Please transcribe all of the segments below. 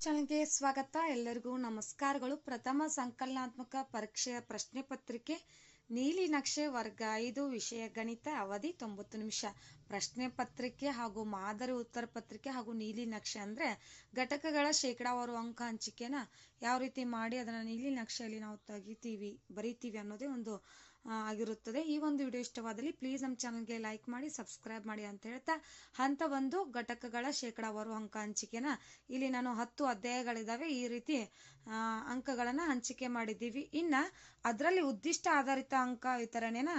ಚಾನಲ್ಗೆ ಸ್ವಾಗತ. ಎಲ್ಲರಿಗೂ ನಮಸ್ಕಾರಗಳು. ಪ್ರಥಮ ಸಂಕಲನಾತ್ಮಕ ಪರೀಕ್ಷೆಯ ಪ್ರಶ್ನೆ ಪತ್ರಿಕೆ ನೀಲಿ ನಕ್ಷೆ ವರ್ಗ ಐದು, ವಿಷಯ ಗಣಿತ ಅವಧಿ ತೊಂಬತ್ತು ನಿಮಿಷ. ಪ್ರಶ್ನೆ ಪತ್ರಿಕೆ ಹಾಗೂ ಮಾದರಿ ಉತ್ತರ ಪತ್ರಿಕೆ ಹಾಗೂ ನೀಲಿ ನಕ್ಷೆ ಅಂದರೆ ಘಟಕಗಳ ಶೇಕಡಾವಾರು ಅಂಕ ಹಂಚಿಕೆನ ಯಾವ ರೀತಿ ಮಾಡಿ ಅದನ್ನು ನೀಲಿ ನಕ್ಷೆಯಲ್ಲಿ ನಾವು ತೆಗಿತೀವಿ, ಬರಿತೀವಿ ಅನ್ನೋದೇ ಒಂದು ಆಗಿರುತ್ತದೆ. ಈ ಒಂದು ವಿಡಿಯೋ ಇಷ್ಟವಾದಲ್ಲಿ ಪ್ಲೀಸ್ ನಮ್ಮ ಚಾನಲ್ಗೆ ಲೈಕ್ ಮಾಡಿ ಸಬ್ಸ್ಕ್ರೈಬ್ ಮಾಡಿ ಅಂತ ಹೇಳ್ತಾ ಹಂತ ಒಂದು ಘಟಕಗಳ ಶೇಕಡಾವಾರು ಅಂಕ ಹಂಚಿಕೆನ ಇಲ್ಲಿ ನಾನು ಹತ್ತು ಅಧ್ಯಾಯಗಳಿದ್ದಾವೆ ಈ ರೀತಿ ಅಂಕಗಳನ್ನು ಹಂಚಿಕೆ ಮಾಡಿದ್ದೀವಿ. ಇನ್ನು ಅದರಲ್ಲಿ ಉದ್ದಿಷ್ಟ ಆಧಾರಿತ ಅಂಕ ವಿತರಣೆನ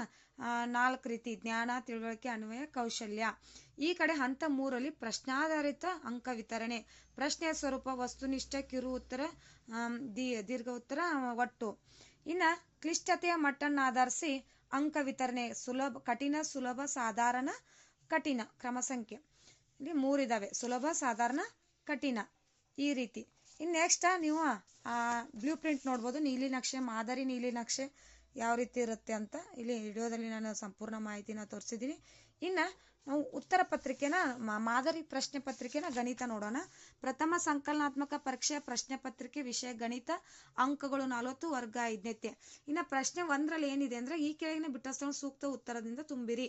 ನಾಲ್ಕು ರೀತಿ ಜ್ಞಾನ, ತಿಳುವಳಿಕೆ, ಅನ್ವಯ, ಕೌಶಲ್ಯ ಈ ಕಡೆ ಹಂತ ಮೂರಲ್ಲಿ ಪ್ರಶ್ನಾಧಾರಿತ ಅಂಕ ವಿತರಣೆ. ಪ್ರಶ್ನೆಯ ಸ್ವರೂಪ, ವಸ್ತುನಿಷ್ಠ, ಕಿರು ಉತ್ತರ ದೀರ್ಘ ಉತ್ತರ, ಒಟ್ಟು. ಇನ್ನು ಕ್ಲಿಷ್ಟತೆಯ ಮಟ್ಟನ್ನು ಆಧರಿಸಿ ಅಂಕ ವಿತರಣೆ. ಸುಲಭ, ಕಠಿಣ, ಸುಲಭ, ಸಾಧಾರಣ, ಕಠಿಣ, ಕ್ರಮ ಸಂಖ್ಯೆ. ಇಲ್ಲಿ ಮೂರಿದಾವೆ. ಸುಲಭ, ಸಾಧಾರಣ, ಕಠಿಣ. ಈ ರೀತಿ. ಇನ್ನು ನೆಕ್ಸ್ಟ್ ನೀವು ಬ್ಲೂ ಪ್ರಿಂಟ್ ನೋಡ್ಬೋದು. ನೀಲಿ ನಕ್ಷೆ, ಮಾದರಿ ನೀಲಿ ನಕ್ಷೆ ಯಾವ ರೀತಿ ಇರುತ್ತೆ ಅಂತ ಇಲ್ಲಿ ವಿಡಿಯೋದಲ್ಲಿ ನಾನು ಸಂಪೂರ್ಣ ಮಾಹಿತಿನ ತೋರಿಸಿದ್ದೀನಿ. ಇನ್ನು ನಾವು ಉತ್ತರ ಪತ್ರಿಕೆನ ಮಾದರಿ ಪ್ರಶ್ನೆ ಪತ್ರಿಕೆನ ಗಣಿತ ನೋಡೋಣ. ಪ್ರಥಮ ಸಂಕಲನಾತ್ಮಕ ಪರೀಕ್ಷೆಯ ಪ್ರಶ್ನೆ ಪತ್ರಿಕೆ ವಿಷಯ ಗಣಿತ ಅಂಕಗಳು ನಲವತ್ತು ವರ್ಗ ಐದನೇತೆ ಇನ್ನು ಪ್ರಶ್ನೆ ಒಂದರಲ್ಲಿ ಏನಿದೆ ಅಂದರೆ ಈ ಕೆಳಗಿನ ಬಿಟ್ಟಸ್ಥಳ ಸೂಕ್ತ ಉತ್ತರದಿಂದ ತುಂಬಿರಿ.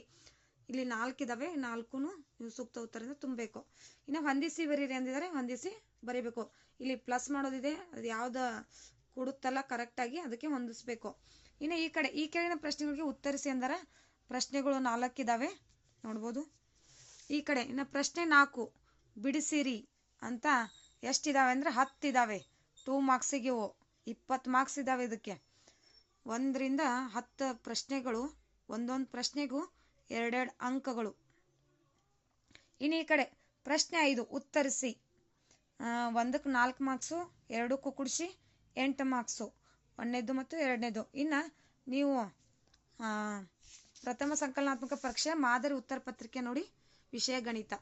ಇಲ್ಲಿ ನಾಲ್ಕಿದಾವೆ ನಾಲ್ಕು ನೀವು ಸೂಕ್ತ ಉತ್ತರದಿಂದ ತುಂಬಬೇಕು ಇನ್ನು ಹೊಂದಿಸಿ ಬರೀರಿ ಅಂದಿದ್ದಾರೆ. ಹೊಂದಿಸಿ ಬರೀಬೇಕು. ಇಲ್ಲಿ ಪ್ಲಸ್ ಮಾಡೋದಿದೆ. ಅದು ಯಾವ್ದು ಕೊಡುತ್ತಲ್ಲ ಕರೆಕ್ಟಾಗಿ ಅದಕ್ಕೆ ಹೊಂದಿಸ್ಬೇಕು. ಇನ್ನು ಈ ಕಡೆ, ಈ ಕೆಳಗಿನ ಪ್ರಶ್ನೆಗಳಿಗೆ ಉತ್ತರಿಸಿ ಅಂದರೆ ಪ್ರಶ್ನೆಗಳು ನಾಲ್ಕಿದ್ದಾವೆ ನೋಡ್ಬೋದು. ಈ ಕಡೆ, ಇನ್ನು ಪ್ರಶ್ನೆ ನಾಲ್ಕು, ಬಿಡಿಸಿರಿ ಅಂತ ಎಷ್ಟಿದ್ದಾವೆ ಅಂದರೆ ಹತ್ತಿದ್ದಾವೆ ಟೂ ಮಾರ್ಕ್ಸಿಗೆ ಓ, ಇಪ್ಪತ್ತು ಮಾರ್ಕ್ಸ್ ಇದ್ದಾವೆ ಇದಕ್ಕೆ. ಒಂದರಿಂದ ಹತ್ತು ಪ್ರಶ್ನೆಗಳು, ಒಂದೊಂದು ಪ್ರಶ್ನೆಗೂ ಎರಡೆರಡು ಅಂಕಗಳು. ಇನ್ನು ಈ ಕಡೆ, ಪ್ರಶ್ನೆ ಐದು, ಉತ್ತರಿಸಿ. ಒಂದಕ್ಕೆ ನಾಲ್ಕು ಮಾರ್ಕ್ಸು ಎರಡಕ್ಕೂ ಕುಡಿಸಿ, ಎಂಟು ಮಾರ್ಕ್ಸು ಒಂದನೇದು ಮತ್ತು ಎರಡನೇದು. ಇನ್ನು ನೀವು ಪ್ರಥಮ ಸಂಕಲನಾತ್ಮಕ ಪರೀಕ್ಷೆ ಮಾದರಿ ಉತ್ತರ ಪತ್ರಿಕೆ ನೋಡಿ ವಿಷಯ ಗಣಿತ.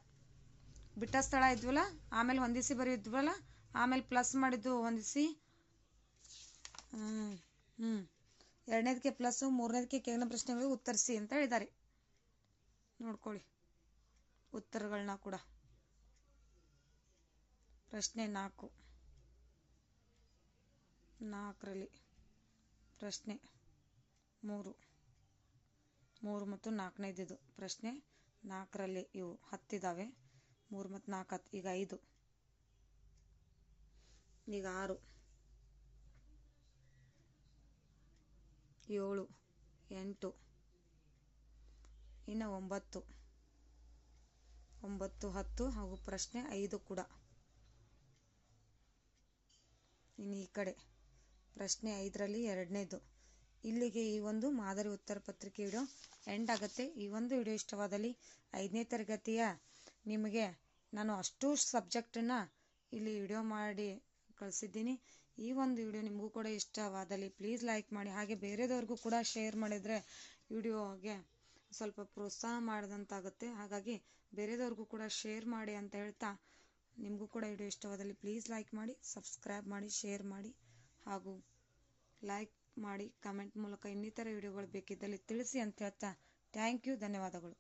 ಬಿಟ್ಟ ಸ್ಥಳ ಇದ್ವಲ್ಲ, ಆಮೇಲೆ ಹೊಂದಿಸಿ ಬರೆಯಿದ್ವಲ್ಲ, ಆಮೇಲೆ ಪ್ಲಸ್ ಮಾಡಿದ್ದು ಹೊಂದಿಸಿ ಹ್ಞೂ ಎರಡನೇದಕ್ಕೆ ಪ್ಲಸ್ಸು ಮೂರನೇದಕ್ಕೆ ಕೆಳಗಿನ ಪ್ರಶ್ನೆಗಳಿಗೆ ಉತ್ತರಿಸಿ ಅಂತ ಹೇಳಿದ್ದಾರೆ. ನೋಡ್ಕೊಳ್ಳಿ ಉತ್ತರಗಳನ್ನ ಕೂಡ. ಪ್ರಶ್ನೆ ನಾಲ್ಕು. ನಾಲ್ಕರಲ್ಲಿ. ಪ್ರಶ್ನೆ ಮೂರು. ಮೂರು ಮತ್ತು ನಾಲ್ಕನೇದಿದು. ಪ್ರಶ್ನೆ ನಾಲ್ಕರಲ್ಲಿ ಇವು ಹತ್ತಿದ್ದಾವೆ ಮೂರು ಮತ್ತು ನಾಲ್ಕು ಹತ್ತು ಈಗ ಐದು. ಈಗ ಆರು. ಏಳು, ಎಂಟು, ಇನ್ನು ಒಂಬತ್ತು. ಒಂಬತ್ತು, ಹತ್ತು ಹಾಗೂ ಪ್ರಶ್ನೆ ಐದು ಕೂಡ. ಇನ್ನು ಈ ಕಡೆ. ಪ್ರಶ್ನೆ ಐದರಲ್ಲಿ ಎರಡನೇದು. ಇಲ್ಲಿಗೆ ಈ ಒಂದು ಮಾದರಿ ಉತ್ತರ ಪತ್ರಿಕೆ ವಿಡಿಯೋ ಎಂಡ್ ಆಗುತ್ತೆ. ಈ ಒಂದು ವಿಡಿಯೋ ಇಷ್ಟವಾದಲ್ಲಿ ಐದನೇ ತರಗತಿಯ ನಿಮಗೆ ನಾನು ಅಷ್ಟು ಸಬ್ಜೆಕ್ಟನ್ನು ಇಲ್ಲಿ ವಿಡಿಯೋ ಮಾಡಿ ಕಳಿಸಿದ್ದೀನಿ. ಈ ಒಂದು ವಿಡಿಯೋ ನಿಮಗೂ ಕೂಡ ಇಷ್ಟವಾದಲ್ಲಿ ಪ್ಲೀಸ್ ಲೈಕ್ ಮಾಡಿ. ಹಾಗೆ ಬೇರೆದವ್ರಿಗೂ ಕೂಡ ಶೇರ್ ಮಾಡಿದರೆ ವಿಡಿಯೋಗೆ ಸ್ವಲ್ಪ ಪ್ರೋತ್ಸಾಹ ಮಾಡಿದಂತಾಗುತ್ತೆ. ಹಾಗಾಗಿ ಬೇರೆದವ್ರಿಗೂ ಕೂಡ ಶೇರ್ ಮಾಡಿ ಅಂತ ಹೇಳ್ತಾ ನಿಮಗೂ ಕೂಡ ವಿಡಿಯೋ ಇಷ್ಟವಾದಲ್ಲಿ ಪ್ಲೀಸ್ ಲೈಕ್ ಮಾಡಿ, ಸಬ್ಸ್ಕ್ರೈಬ್ ಮಾಡಿ, ಶೇರ್ ಮಾಡಿ. ಹಾಗೂ ಲೈಕ್ ಮಾಡಿ ಕಾಮೆಂಟ್ ಮೂಲಕ ಇನ್ನಿತರ ವಿಡಿಯೋಗಳು ಬೇಕಿದ್ದಲ್ಲಿ ತಿಳಿಸಿ ಅಂತ ಹೇಳ್ತಾ ಥ್ಯಾಂಕ್ ಯು ಧನ್ಯವಾದಗಳು.